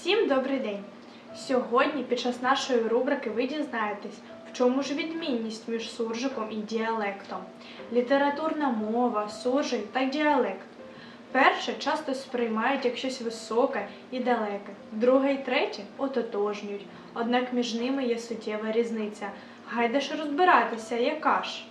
Всім добрий день! Сьогодні під час нашої рубрики ви дізнаєтесь, в чому ж відмінність між суржиком і діалектом. Літературна мова, суржик та діалект. Перше часто сприймають як щось високе і далеке, друге і третє ототожнюють. Однак між ними є суттєва різниця. Гайде ж розбиратися, яка ж?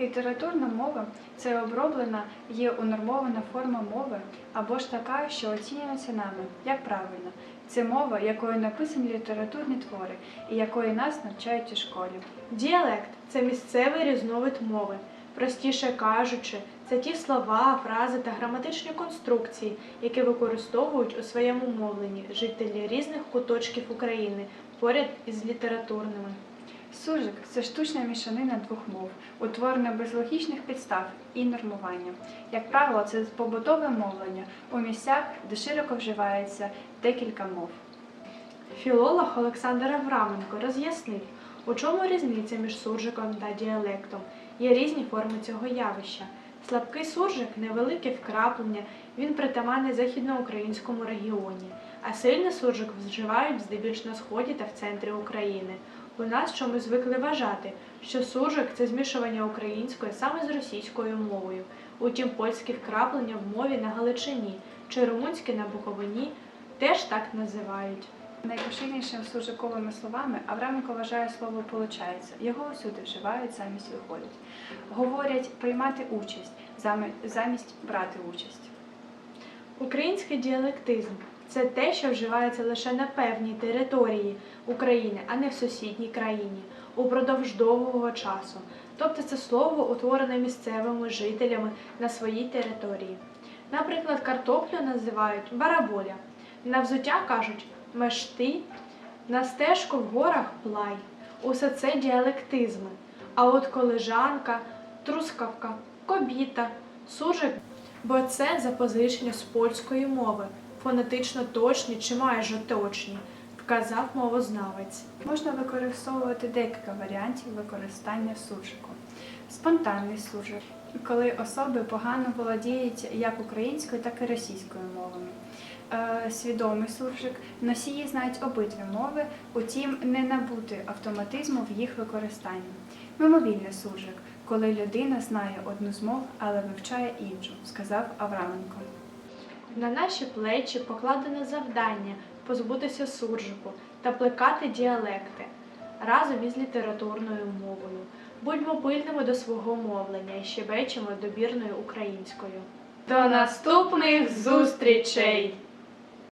Літературна мова це оброблена є унормована форма мови або ж така, що оцінюється нами як правильна. Це мова, якою написані літературні твори і якої нас навчають у школі. Діалект це місцевий різновид мови. Простіше кажучи, це ті слова, фрази та граматичні конструкції, які використовують у своєму мовленні жителі різних куточків України поряд із літературними. Суржик це штучна мішанина двох мов, утворена без логічних підстав і нормування. Як правило, це побутове мовлення у місцях, де широко вживається декілька мов. Філолог Олександр Авраменко роз'яснив, у чому різниця між суржиком та діалектом. Є різні форми цього явища. Слабкий суржик невелике вкраплення, він притаманний західноукраїнському регіоні, а сильний суржик вживають здебільш на сході та в центрі України. У нас чомусь звикли вважати, що суржик це змішування української саме з російською мовою. Утім, польські вкраплення в мові на Галичині чи румунські на Буковині теж так називають. Найпоширенішими суржиковими словами Авраменко вважає слово «получається». Його усюди вживають замість виходить. Говорять приймати участь замість брати участь. Український діалектизм це те, що вживається лише на певній території України, а не в сусідній країні, упродовж довгого часу. Тобто це слово утворене місцевими жителями на своїй території. Наприклад, картоплю називають бараболя, на взуття кажуть мешти, на стежку в горах плай. Усе це діалектизми. А от колежанка, трускавка, кобіта, суржик бо це запозичення з польської мови, фонетично точні чи майже точні, вказав мовознавець. Можна використовувати декілька варіантів використання суржику. Спонтанний суржик, коли особи погано володіють як українською, так і російською мовами. Е, Свідомий суржик носії знають обидві мови, утім не набути автоматизму в їх використанні. Мимовільний суржик, коли людина знає одну з мов, але вивчає іншу, сказав Авраменко. На наші плечі покладено завдання позбутися суржику та плекати діалекти разом із літературною мовою. Будьмо пильними до свого мовлення і щебечимо добірною українською. До наступних зустрічей!